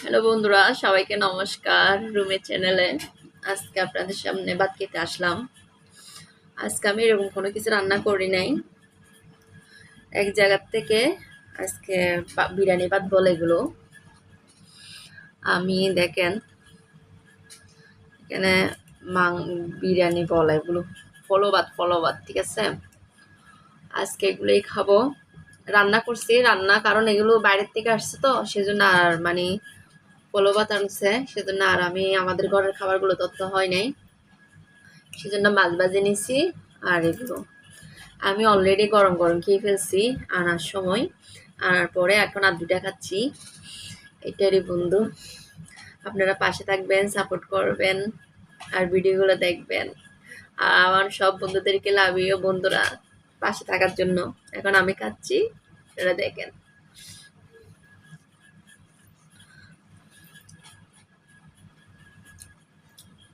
Hello বন্ধুরা, সবাইকে নমস্কার রুমের চ্যানেলে। আজকে আপনাদের সামনে ভাত খেতে আসলাম। আজকে আমি এরকম কোনো কিছু রান্না করি নাই। এক জায়গার থেকে আজকে বিরিয়ানি ভাত বলে এগুলো। আমি দেখেন, এখানে মাং, বিরিয়ানি বলে এগুলো। ফলো ভাত ফলো ভাত, ঠিক আছে? আজকে এগুলোই খাব। রান্না করছি, রান্না কারণ এগুলো বাইরের থেকে আসছে তো, সেজন্য আর মানে পোলো ভাত আনছে, সেজন্য আর আমি আমাদের ঘরের খাবারগুলো তত্ত্ব হয় নাই। সেজন্য মাছ ভাজি নিছি আর এগুলো। আমি অলরেডি গরম গরম খেয়ে ফেলছি আনার সময়। আনার পরে এখন আর দুটা খাচ্ছি। এটারই বন্ধু। আপনারা পাশে থাকবেন সাপোর্ট করবেন আর ভিডিওগুলো দেখবেন। আর আমার সব বন্ধুদেরকে লাভিও বন্ধুরা। পাশে থাকার জন্য। এখন আমি খাচ্ছি সেটা দেখেন।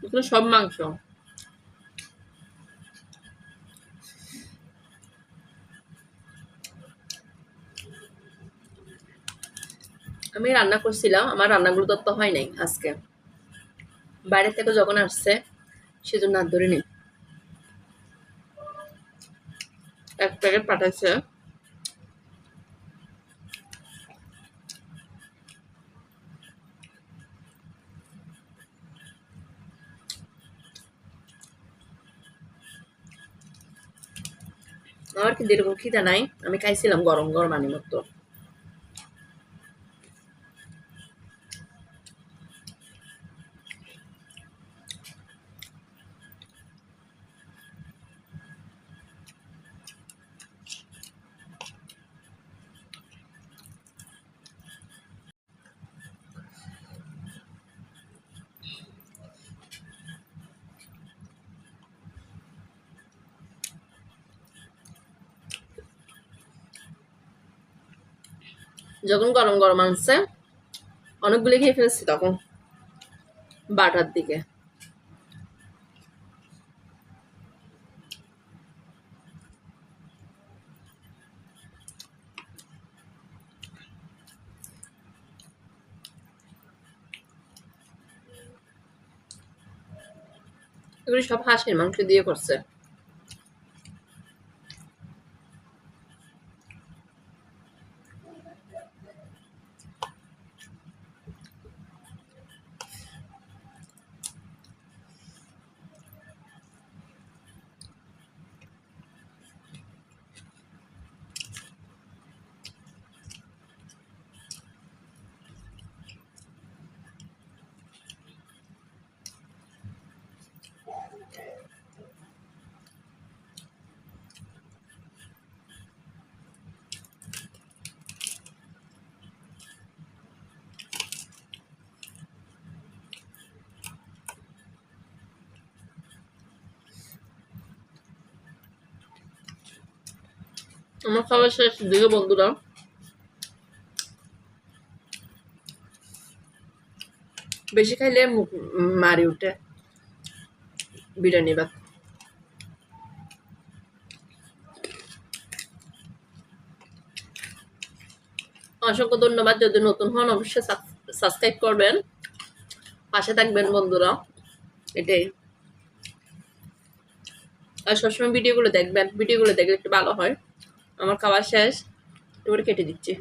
এগুলো সব মাংস। আমি রান্না করছিলাম, আমার রান্নাগুলো তত্ত্ব হয় নাই আজকে। বাইরে থেকে যখন আসছে, সেজন্য আর ধরে নেই। এক প্যাকেট পাঠাইছে। আমার কিন্তু এরকম খিদা নাই আমি খাইছিলাম গরম গরম আনি মতো যখন গরম গরম আনছে অনেকগুলি খেয়ে ফেলছি তখন, বাটার দিকে। এগুলি সব হাঁসের মাংস দিয়ে করছে। আমার খাবার শেষ দিকে বন্ধুরা বেশি খাইলে মুখ মারি উঠে বিরিয়ানি অসংখ্য ধন্যবাদ, যদি নতুন হন অবশ্যই সাবস্ক্রাইব করবেন। পাশে থাকবেন বন্ধুরা। এটাই। আর সবসময় ভিডিওগুলো দেখবেন, ভিডিওগুলো দেখলে একটু ভালো হয়। আমার খাবার শেষ এবারে কেটে দিচ্ছি।